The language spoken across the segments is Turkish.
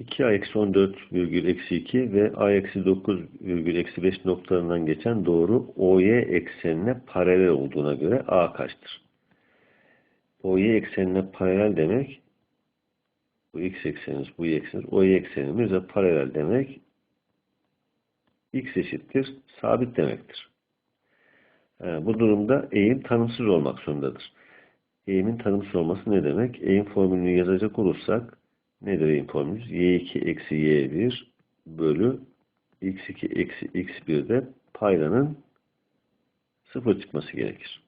2a eksi 14 virgül eksi 2 ve a eksi 9 virgül eksi 5 noktalarından geçen doğru OY eksenine paralel olduğuna göre a kaçtır? OY eksenine paralel demek bu x eksenimiz, bu y eksenimiz, OY eksenimiz ve paralel demek x eşittir, sabit demektir. Ee, bu durumda eğim tanımsız olmak zorundadır. Eğimin tanımsız olması ne demek? Eğim formülünü yazacak olursak nedir eğim formülümüz? y2 eksi y1 bölü x2 eksi x1'de paydanın sıfır çıkması gerekir.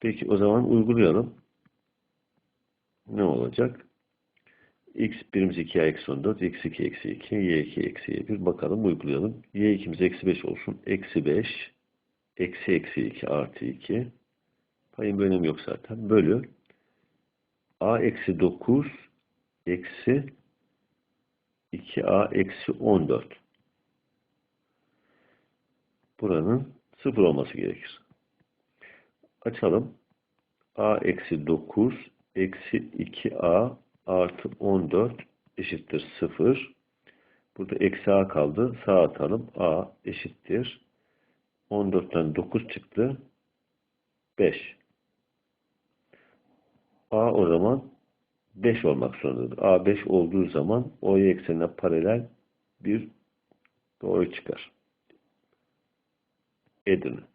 Peki o zaman uygulayalım. Ne olacak? x birimiz 2a eksi 14, x2 eksi 2, y2 eksi y1. Bakalım uygulayalım. y2'miz eksi 5 olsun. Eksi 5, eksi eksi 2 artı 2. Payın bir önemi yok zaten. Bölü a eksi 9 eksi 2a eksi 14. Buranın 0 olması gerekir. Açalım. a eksi 9 eksi 2a artı 14 eşittir 0. Burada eksi a kaldı. Sağ atalım. a eşittir. 14'ten 9 çıktı. 5. a o zaman 5 olmak zorundadır. a 5 olduğu zaman o'ya eksenine paralel bir doğru çıkar. Edirne.